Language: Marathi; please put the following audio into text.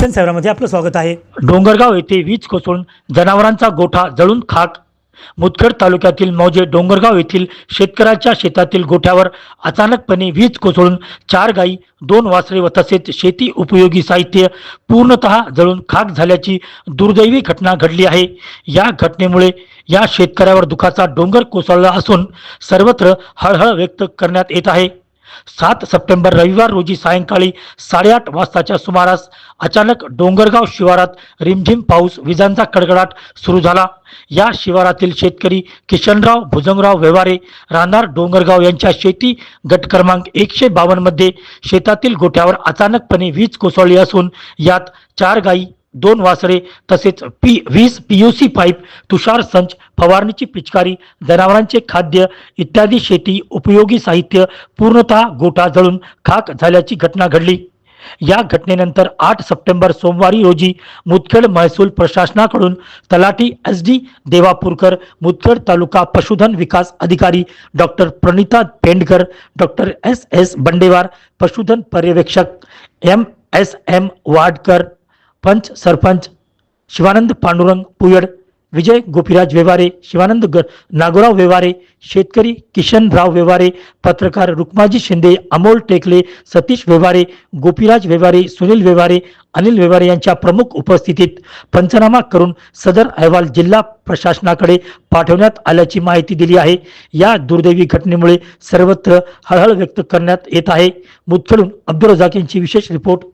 सन सेवरामध्ये आपलं स्वागत आहे. डोंगरगाव येथे वीज कोसळून जनावरांचा गोठा जळून खाक. मुदखेड तालुक्यातील मौजे डोंगरगाव येथील शेतकऱ्याच्या शेतातील गोठ्यावर अचानकपणे वीज कोसळून चार गायी दोन वासरे व तसेच शेती उपयोगी साहित्य पूर्णतः जळून खाक झाल्याची दुर्दैवी घटना घडली आहे. या घटनेमुळे या शेतकऱ्यावर दुखाचा डोंगर कोसळला असून सर्वत्र हळहळ व्यक्त करण्यात येत आहे. सात सप्टेंबर रविवार रोजी सायंकाळी साडेआठ वाजताच्या सुमारास अचानक डोंगरगाव शिवारात रिमझिम पाऊस विजांचा कडकडाट सुरू झाला. या शिवारातील शेतकरी किशनराव भुजंगराव व्यवहारे राहणार डोंगरगाव यांच्या शेती गट क्रमांक एकशे बावन्नमध्ये शेतातील गोठ्यावर अचानकपणे वीज कोसळली असून यात चार गायी दोन वासरे तसेच पी वीस पीयूसी पाईप तुषार संच फवारणीची पिचकारी जनावरांचे खाद्य इत्यादी शेती उपयोगी साहित्य पूर्णतः गोठा जळून खाक झाल्याची घटना घडली. या घटनेनंतर आठ सप्टेंबर सोमवारी रोजी मुदखेड महसूल प्रशासनाकडून तलाठी एस डी देवापूरकर मुदखेड तालुका पशुधन विकास अधिकारी doctor Pranita Pendkar doctor S S Bandewar पशुधन पर्यवेक्षक एम एस एम वाडकर पंच सरपंच शिवानंद पांडुरंग पुयड विजय गोपीराज व्यवहारे शिवानंद ग नागोराव व्यवहारे शेतकरी किशनराव व्यवहारे पत्रकार रुक्माजी शिंदे अमोल टेकले सतीश व्यवहारे गोपीराज व्यवहारे सुनील व्यवहारे अनिल व्यवहारे यांच्या प्रमुख उपस्थितीत पंचनामा करून सदर अहवाल जिल्हा प्रशासनाकडे पाठवण्यात आल्याची माहिती दिली आहे. या दुर्दैवी घटनेमुळे सर्वत्र हळहळ व्यक्त करण्यात येत आहे. मुदखेडून अब्दुल रजाक यांची विशेष रिपोर्ट